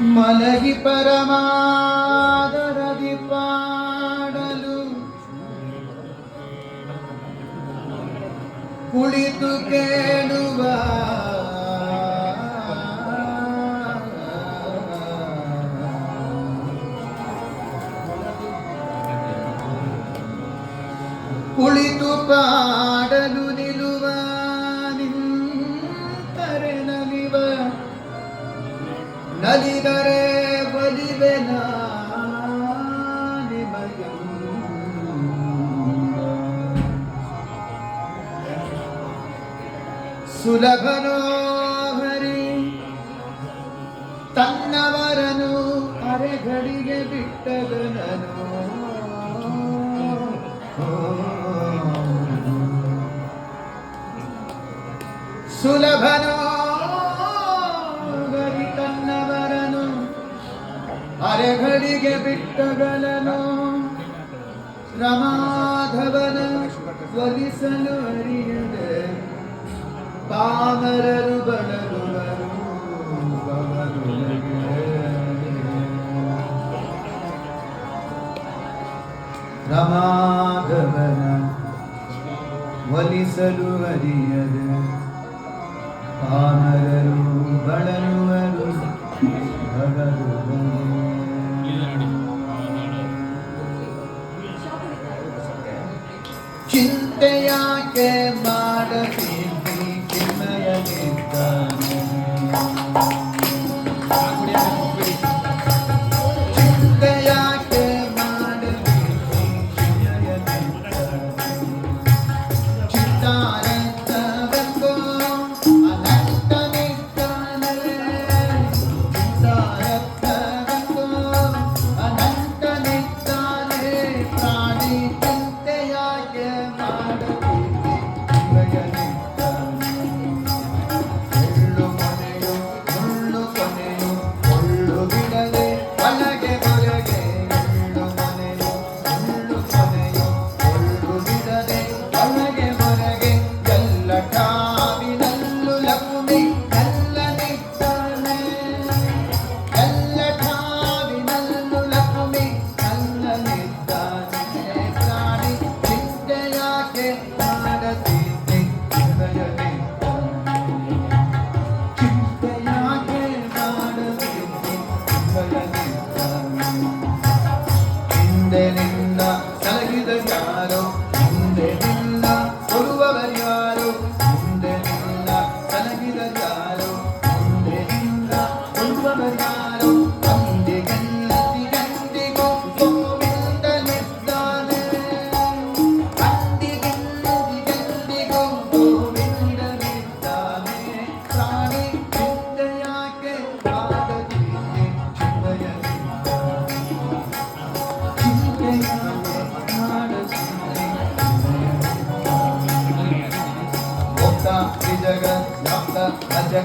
ಮಲಗಿ ಪರಮಾದರದಿ ಪಾಡಲು. ಕುಳಿತು ಕೇಳುವ ಸುಲಭನೋ ಹರಿ. ತನ್ನವರನು ಅರೆಗಡಿಗೆ ಬಿಟ್ಟದನನು ಸುಲಭನೋ ಹರಿ ತನ್ನವರನು ಅರೆಗಡಿಗೆ ಬಿಟ್ಟಗಲನು. ರಮಾಧವನ ಸ್ವಲಿಸಲು ಅರಿಯದೆ. ರಮಾಧವನ ಒಲಿಸಲು ಅರಿಯದು ಪಾಮರರು ಬಳಲುವರು ಚಿಂತೆಯಾಕೆ ಮಾಡಬೇಕು ಕಲಿತಾನೆ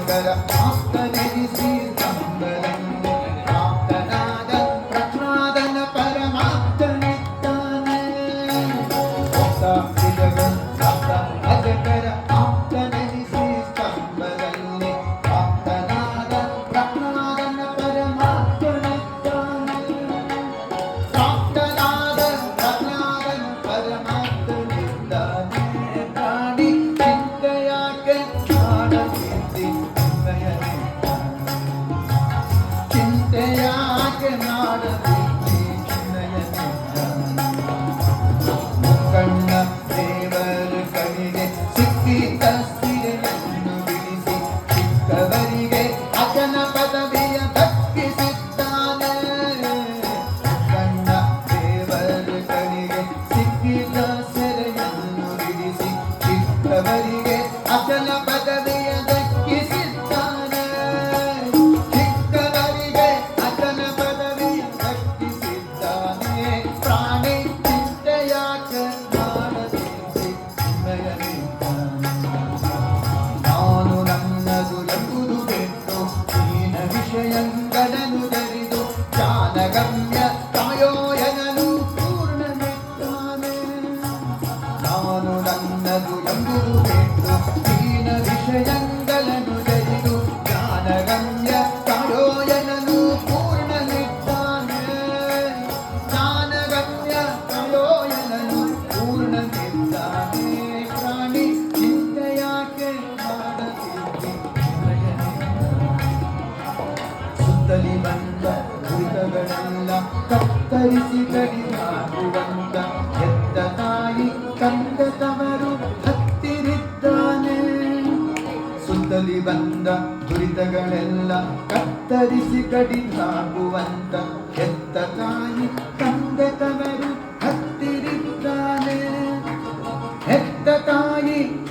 zambala, zambala, zambala, zambala.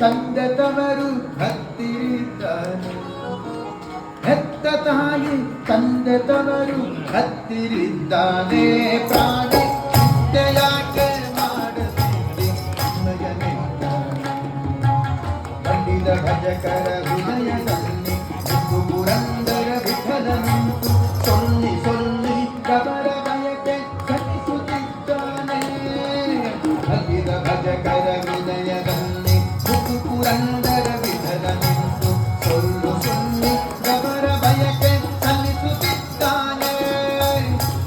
ತಾಯಿ ಕಂದ ತವರು ಹತ್ತಿರಿದ್ದಾನೆ. ಹೆತ್ತ ತಾಯಿ ತಂದೆ ತವರು ಹತ್ತಿರಿದ್ದಾನೆ. ಪ್ರಾಣಿ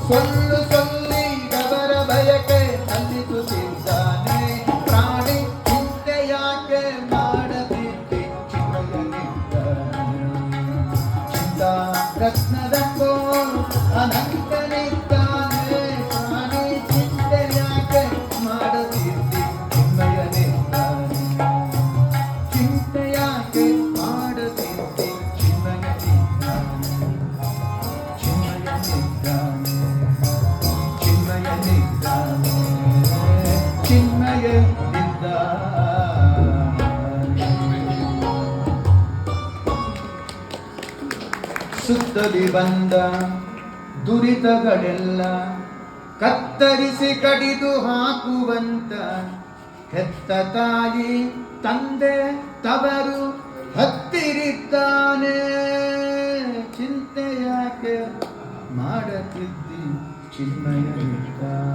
ಸೊಲ್ಲು ಸೊಲ್ಲಿ ಗಬರ ಬಯಕೆ ಸಲ್ಲಿಸುತ್ತಿದ್ದಾನೆ ಪ್ರಾಣಿ ಚಿಂತೆ ಯಾಕೆ ಮಾಡದಿದ್ದೆ? ಚಿತ್ರಯನಿದ್ದಾನೆ ಚಿಂತಾ ರತ್ನದ ಕೋರು ಅನಂತನಿದ್ದಾನೆ ಸುತ್ತಲಿ ಬಂದ ದುರಿತಗಳೆಲ್ಲ ಕತ್ತರಿಸಿ ಕಡಿದು ಹಾಕುವಂತ ಹೆತ್ತ ತಾಯಿ ತಂದೆ ತವರು ಹತ್ತಿರಿದ್ದಾನೆ. ಚಿಂತೆ ಯಾಕೆ ಮಾಡುತ್ತಿದ್ದಿ ಚಿನ್ಮಯನಿದ್ದಾನೆ?